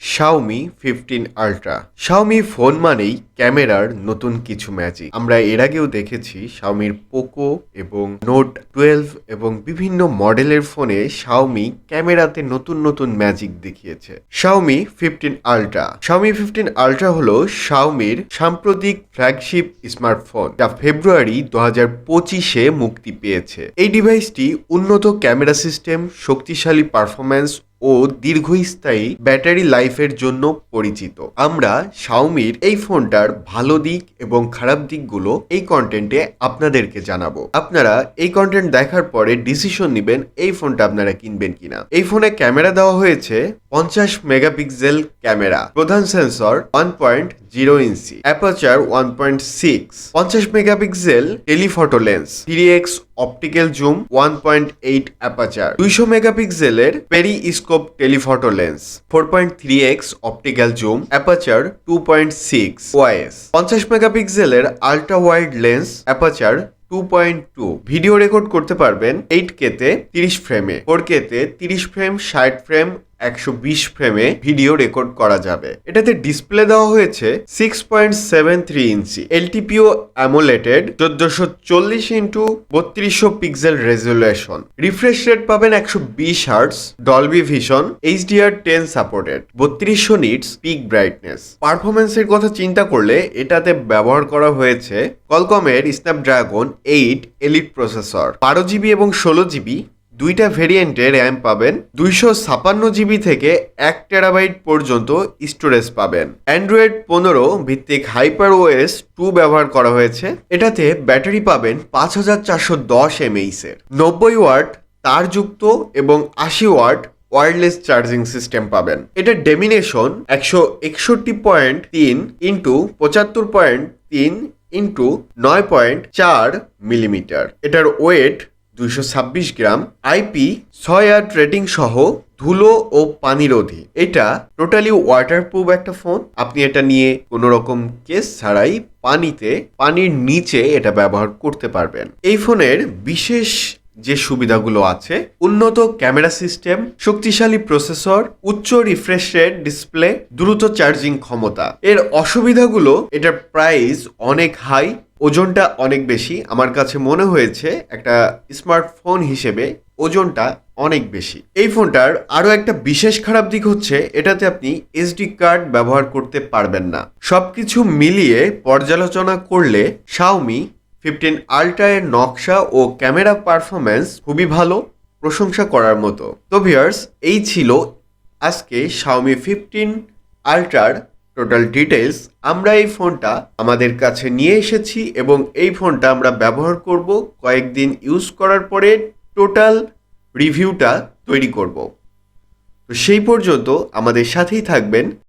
Xiaomi fifteen ultra Xiaomi phone মানেই ক্যামেরার নতুন কিছু ম্যাজিক আমরা এর আগেও দেখেছি শাওমির পোকো এবং নোট টুয়েলভ এবং বিভিন্ন মডেলের ফোনে শাওমি ক্যামেরাতে নতুন নতুন ম্যাজিক দেখিয়েছে। Xiaomi fifteen ultra Xiaomi fifteen ultra হলো শাওমির সাম্প্রতিক ফ্ল্যাগশিপ স্মার্টফোন যা ফেব্রুয়ারি দু হাজার পঁচিশে মুক্তি পেয়েছে। এই ডিভাইসটি উন্নত ক্যামেরা সিস্টেম শক্তিশালী পারফরম্যান্স ও দীর্ঘস্থায়ী ব্যাটারি লাইফের জন্য পরিচিত। আমরা শাওমির এই ফোনটার ভালো দিক এবং খারাপ দিকগুলো এই কন্টেন্টে আপনাদেরকে জানাব। আপনারা এই কন্টেন্ট দেখার পরে ডিসিশন নেবেন এই ফোনটা আপনারা কিনবেন কিনা। এই ফোনে ক্যামেরা দেওয়া হয়েছে পঞ্চাশ মেগাপিক্সেল ক্যামেরা, প্রধান sensor one point zero inch aperture one point six পঞ্চাশ megapixel telephoto lens three x optical zoom one point eight aperture দুইশো মেগাপিক্সেলের periscope telephoto lens four point three x optical zoom aperture two point six ওয়াইএস পঞ্চাশ মেগাপিক্সেলের ultra wide lens aperture two point two video record করতে পারবেন eight কেতে তিরিশ ফ্রেমে four কেতে তিরিশ ফ্রেম ষাট ফ্রেম একশো বিশ ফ্রেমে ভিডিও রেকর্ড করা যাবে। এটাতে ডিসপ্লে দেওয়া হয়েছে six point seven three inch. LTPO AMOLED চোদ্দশো চল্লিশ ইন্টু বত্রিশশো পিক্সেল রেজুলেশন রিফ্রেশ রেট পাবেন একশো বিশ hertz Dolby Vision HDR ten supported বত্রিশশো নিটস পিক ব্রাইটনেস পারফরমেন্সের কথা চিন্তা করলে এটাতে ব্যবহার করা হয়েছে কলকমের স্ন্যাপড্রাগন এইট এলিট প্রসেসর বারো জিবি এবং ষোলো জিবি দুইটা ভেরিয়েন্টে র্যাম পাবেন, দুইশো ছাপান্ন জিবি থেকে এক টেরাবাইট পর্যন্ত স্টোরেজ পাবেন। অ্যান্ড্রয়েড পনেরো ভিত্তিক হাইপার ওএস টু ব্যবহার করা হয়েছে। এটাতে ব্যাটারি পাবেন পাঁচ হাজার চারশো দশ এমএইচ এর। নব্বই ওয়াট তারযুক্ত এবং আশি ওয়াট ওয়্যারলেস চার্জিং সিস্টেম পাবেন। এটার ডেমিনেশন একশো একষট্টি পয়েন্ট তিন ইন্টু পঁচাত্তর পয়েন্ট তিন ইন্টু নয় পয়েন্ট চার মিলিমিটার এটার ওয়েট দুইশো ছাব্বিশ গ্রাম আইপি ছয় আর ট্রেডিং সহ ধুলো ও পানিরোধী। এটা টোটালি ওয়াটারপ্রুফ একটা ফোন আপনি এটা নিয়ে কোনো রকম কেস ছাড়াই পানিতে, পানির নিচে এটা ব্যবহার করতে পারবেন। এই ফোনের বিশেষ যে সুবিধাগুলো আছে, উন্নত ক্যামেরা সিস্টেম, শক্তিশালী প্রসেসর, উচ্চ রিফ্রেশ রেট ডিসপ্লে দ্রুত চার্জিং ক্ষমতা। এর অসুবিধাগুলো, এটার প্রাইস অনেক হাই ওজনটা অনেক বেশি। আমার কাছে মনে হয়েছে একটা স্মার্টফোন হিসেবে ওজনটা অনেক বেশি। এই ফোনটার আরও একটা বিশেষ খারাপ দিক হচ্ছে, এটাতে আপনি এসডি কার্ড ব্যবহার করতে পারবেন না। সবকিছু মিলিয়ে পর্যালোচনা করলে শাওমি ফিফটিন আল্ট্রা এর নকশা ও ক্যামেরা পারফরম্যান্স খুবই ভালো, প্রশংসা করার মতো। তো ভিউয়ার্স, এই ছিল আজকে শাওমি ফিফটিন আল্ট্রার টোটাল ডিটেলস আমরা এই ফোনটা আমাদের কাছে নিয়ে এসেছি এবং এই ফোনটা আমরা ব্যবহার করব, কয়েকদিন ইউজ করার পরে টোটাল রিভিউটা তৈরি করব। তো সেই পর্যন্ত আমাদের সাথেই থাকবেন।